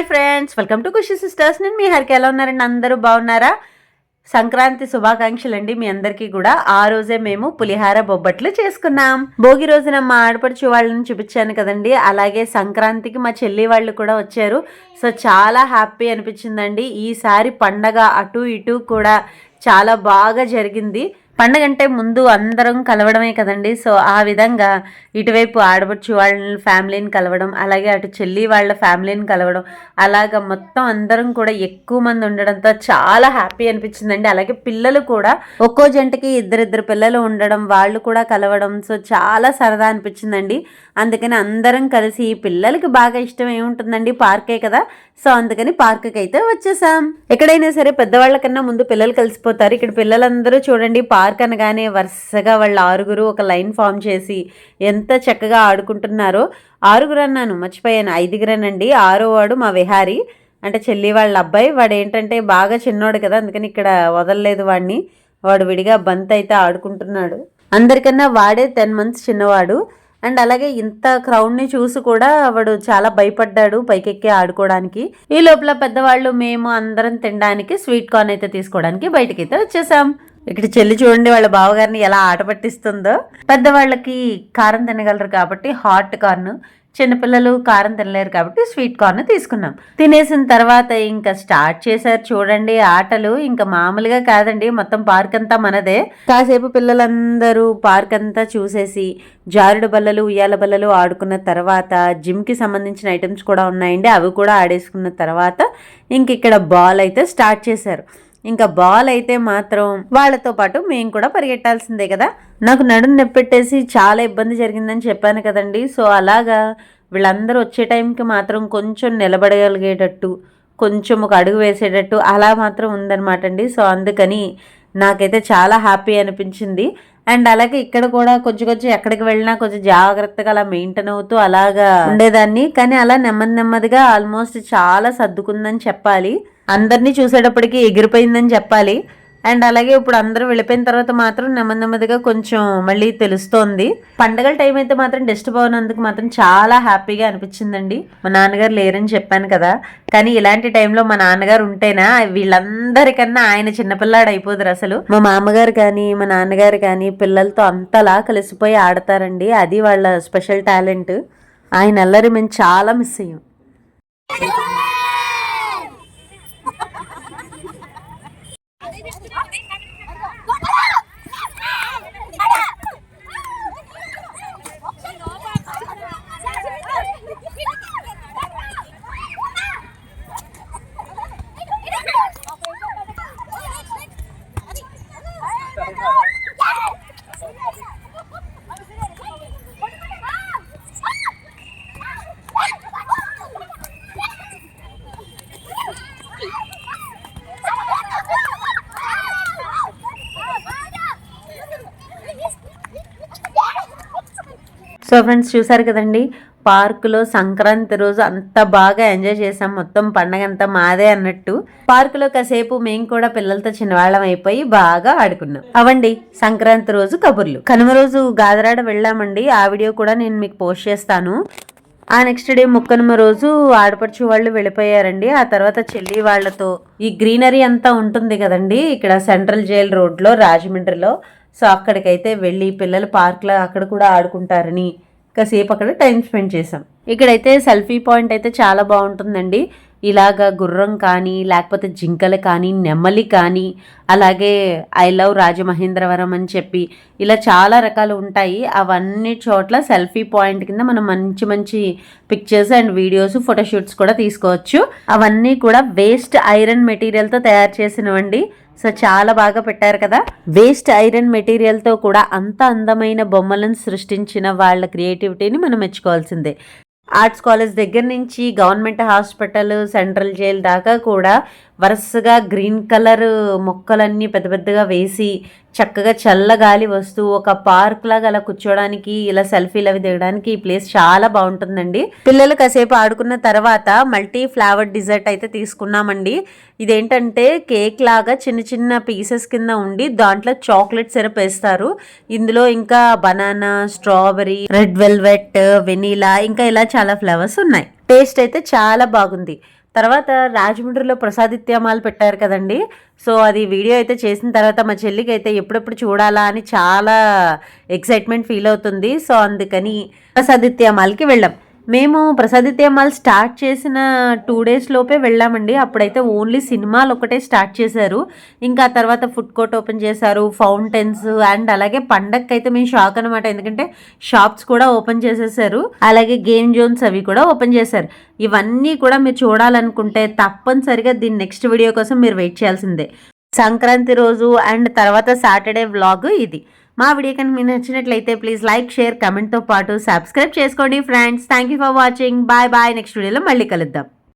Hi friends welcome to Khushi sisters. నేను మీ హరికి. ఎలా ఉన్నారండి? అందరూ బాగున్నారా? సంక్రాంతి శుభాకాంక్షలు అండి మీ అందరికీ కూడా. ఆ రోజే మేము పులిహార బొబ్బట్లు చేసుకున్నాం. భోగి రోజున మా ఆడపడుచు వాళ్ళని చూపించాను కదండి. అలాగే సంక్రాంతికి మా చెల్లి వాళ్ళు కూడా వచ్చారు. సో చాలా హ్యాపీ అనిపించిందండి. ఈసారి పండగ అటు ఇటు కూడా చాలా బాగా జరిగింది. పండగ అంటే ముందు అందరం కలవడమే కదండి. సో ఆ విధంగా ఇటువైపు ఆడబడుచు వాళ్ళ ఫ్యామిలీని కలవడం అలాగే అటు చెల్లి వాళ్ళ ఫ్యామిలీని కలవడం అలాగ మొత్తం అందరం కూడా ఎక్కువ మంది ఉండడంతో చాలా హ్యాపీ అనిపించిందండి. అలాగే పిల్లలు కూడా ఒక్కో జంటకి ఇద్దరిద్దరు పిల్లలు ఉండడం వాళ్ళు కూడా కలవడం సో చాలా సరదా అనిపించిందండి. అందుకని అందరం కలిసి పిల్లలకి బాగా ఇష్టం ఏముంటుందండి పార్కే కదా. సో అందుకని పార్క్కి అయితే వచ్చేసాం. ఎక్కడైనా సరే పెద్దవాళ్ళకన్నా ముందు పిల్లలు కలిసిపోతారు. ఇక్కడ పిల్లలందరూ చూడండి పార్క్ పార్క్ అనగానే వరుసగా వాళ్ళ ఆరుగురు ఒక లైన్ ఫామ్ చేసి ఎంత చక్కగా ఆడుకుంటున్నారో. ఆరుగురు అన్నాను మర్చిపోయాను. ఐదుగురేనండి. ఆరో వాడు మా విహారీ. అంటే చెల్లి వాళ్ళ అబ్బాయి. వాడు ఏంటంటే బాగా చిన్నోడు కదా అందుకని ఇక్కడ వదలలేదు వాడిని. వాడు విడిగా బంత్ అయితే ఆడుకుంటున్నాడు. అందరికన్నా వాడే టెన్ మంత్స్ చిన్నవాడు. అండ్ అలాగే ఇంత క్రౌడ్ని చూసి కూడా వాడు చాలా భయపడ్డాడు పైకెక్కి ఆడుకోవడానికి. ఈ లోపల పెద్దవాళ్ళు మేము అందరం తినడానికి స్వీట్ కార్న్ అయితే తీసుకోవడానికి బయటకైతే వచ్చేసాం. ఇక్కడ చెల్లి చూడండి వాళ్ళ బావగారిని ఎలా ఆట పట్టిస్తుందో. పెద్దవాళ్ళకి కారం తినగలరు కాబట్టి హాట్ కార్న్ చిన్నపిల్లలు కారం తినలేరు కాబట్టి స్వీట్ కార్న్ తీసుకున్నాం. తినేసిన తర్వాత ఇంకా స్టార్ట్ చేశారు చూడండి ఆటలు. ఇంకా మామూలుగా కాదండి మొత్తం పార్క్ అంతా మనదే. కాసేపు పిల్లలందరూ పార్క్ అంతా చూసేసి జారుడు బల్లలు ఉయ్యాల బల్లలు ఆడుకున్న తర్వాత జిమ్కి సంబంధించిన ఐటమ్స్ కూడా ఉన్నాయండి అవి కూడా ఆడేసుకున్న తర్వాత ఇంక ఇక్కడ బాల్ అయితే స్టార్ట్ చేశారు. ఇంకా బాల్ అయితే మాత్రం వాళ్ళతో పాటు మేము కూడా పరిగెట్టాల్సిందే కదా. నాకు నడుము నెప్పెట్టేసి చాలా ఇబ్బంది జరిగిందని చెప్పాను కదండి. సో అలాగా వీళ్ళందరూ వచ్చే టైంకి మాత్రం కొంచెం నిలబడగలిగేటట్టు కొంచెం ఒక అడుగు వేసేటట్టు అలా మాత్రం ఉందన్నమాట అండి. సో అందుకని నాకైతే చాలా హ్యాపీ అనిపించింది. అండ్ అలాగే ఇక్కడ కూడా కొంచెం కొంచెం ఎక్కడికి వెళ్ళినా కొంచెం జాగ్రత్తగా అలా మెయింటైన్ అవుతూ అలాగా ఉండేదాన్ని. కానీ అలా నెమ్మది నెమ్మదిగా ఆల్మోస్ట్ చాలా సర్దుకుందని చెప్పాలి. అందరినీ చూసేటప్పటికి ఎగిరిపోయిందని చెప్పాలి. అండ్ అలాగే ఇప్పుడు అందరూ వెళ్ళిపోయిన తర్వాత మాత్రం నెమ్మది నెమ్మదిగా కొంచెం మళ్ళీ తెలుస్తోంది. పండగల టైం అయితే మాత్రం డిస్టర్బ్ అవునందుకు మాత్రం చాలా హ్యాపీగా అనిపించిందండి. మా నాన్నగారు లేరని చెప్పాను కదా. కానీ ఇలాంటి టైంలో మా నాన్నగారు ఉంటేనా వీళ్ళందరికన్నా ఆయన చిన్నపిల్లాడు అయిపోదురు అసలు. మా మామగారు కానీ మా నాన్నగారు కానీ పిల్లలతో అంతలా కలిసిపోయి ఆడతారండి. అది వాళ్ళ స్పెషల్ టాలెంట్. ఆయన అల్లరి మేము చాలా మిస్ అయ్యాం. సో ఫ్రెండ్స్ చూసారు కదండి పార్కులో సంక్రాంతి రోజు అంత బాగా ఎంజాయ్ చేసాం మొత్తం పండగ అంతా మాదే అన్నట్టు. పార్కులో కాసేపు మేము కూడా పిల్లలతో చిన్నవాళ్ళం అయిపోయి బాగా ఆడుకున్నాం. అవండి సంక్రాంతి రోజు కబుర్లు. కనుమ రోజు గాదరాడ వెళ్ళామండి. ఆ వీడియో కూడా నేను మీకు పోస్ట్ చేస్తాను. ఆ నెక్స్ట్ డే ముక్కనుమ రోజు ఆడపడుచు వాళ్ళు వెళ్ళిపోయారండి. ఆ తర్వాత చెల్లి వాళ్ళతో ఈ గ్రీనరీ అంతా ఉంటుంది కదండి ఇక్కడ సెంట్రల్ జైల్ రోడ్లో రాజమండ్రిలో. సో అక్కడికైతే వెళ్ళి పిల్లలు పార్క్లో అక్కడ కూడా ఆడుకుంటారని కాసేపు అక్కడ టైం స్పెండ్ చేసాం ఇక్కడైతే సెల్ఫీ పాయింట్ అయితే చాలా బాగుంటుందండి. ఇలాగ గుర్రం కానీ లేకపోతే జింకలు కానీ నెమ్మలి కానీ అలాగే ఐ లవ్ రాజమహేంద్రవరం అని చెప్పి ఇలా చాలా రకాలు ఉంటాయి. అవన్నీ చోట్ల సెల్ఫీ పాయింట్ కింద మనం మంచి మంచి పిక్చర్స్ అండ్ వీడియోస్ ఫోటోషూట్స్ కూడా తీసుకోవచ్చు. అవన్నీ కూడా వేస్ట్ ఐరన్ మెటీరియల్తో తయారు చేసినవండి. సో చాలా బాగా పెట్టారు కదా. వేస్ట్ ఐరన్ మెటీరియల్తో కూడా అంత అందమైన బొమ్మలను సృష్టించిన వాళ్ళ క్రియేటివిటీని మనం మెచ్చుకోవాల్సిందే. ఆర్ట్స్ కాలేజ్ దగ్గర నుంచి గవర్నమెంట్ హాస్పిటల్ సెంట్రల్ జైల్ దాకా కూడా వరుసగా గ్రీన్ కలర్ మొక్కలన్నీ పెద్ద పెద్దగా వేసి చక్కగా చల్లగాలి వస్తూ ఒక పార్క్ లాగా అలా కూర్చోడానికి ఇలా సెల్ఫీలు అవి దిగడానికి ఈ ప్లేస్ చాలా బాగుంటుందండి. పిల్లలు కాసేపు ఆడుకున్న తర్వాత మల్టీ ఫ్లేవర్ డిజర్ట్ అయితే తీసుకున్నామండి. ఇదేంటంటే కేక్ లాగా చిన్న చిన్న పీసెస్ కింద ఉండి దాంట్లో చాక్లెట్ సిరప్ వేస్తారు. ఇందులో ఇంకా banana strawberry red velvet vanilla ఇంకా ఇలా చాలా ఫ్లేవర్స్ ఉన్నాయి. టేస్ట్ అయితే చాలా బాగుంది. తర్వాత రాజమండ్రిలో ప్రసాదిత్యమాలు పెట్టారు కదండి. సో అది వీడియో అయితే చేసిన తర్వాత మా చెల్లికి అయితే ఎప్పుడెప్పుడు చూడాలా అని చాలా ఎక్సైట్మెంట్ ఫీల్ అవుతుంది. సో అందుకని ప్రసాదిత్యమాల్కి వెళ్ళాం. మేము ప్రసాదిత్యమాల్ స్టార్ట్ చేసిన టూ డేస్ లోపే వెళ్ళామండి. అప్పుడైతే ఓన్లీ సినిమాలు ఒకటే స్టార్ట్ చేశారు. ఇంకా ఆ తర్వాత ఫుడ్ కోర్ట్ ఓపెన్ చేశారు ఫౌంటైన్స్ అండ్ అలాగే పండగకి అయితే మేము షాక్ అనమాట ఎందుకంటే షాప్స్ కూడా ఓపెన్ చేసేసారు. అలాగే గేమ్ జోన్స్ అవి కూడా ఓపెన్ చేశారు. ఇవన్నీ కూడా మీరు చూడాలనుకుంటే తప్పనిసరిగా దీని నెక్స్ట్ వీడియో కోసం మీరు వెయిట్ చేయాల్సిందే. సంక్రాంతి రోజు అండ్ తర్వాత సాటర్డే వ్లాగ్ ఇది. మా వీడియో కనుక మీకు నచ్చినట్లయితే ప్లీజ్ లైక్ షేర్ కమెంట్తో పాటు సబ్స్క్రైబ్ చేసుకోండి friends thank you for watching bye bye next వీడియోలో మళ్ళీ కలుద్దాం.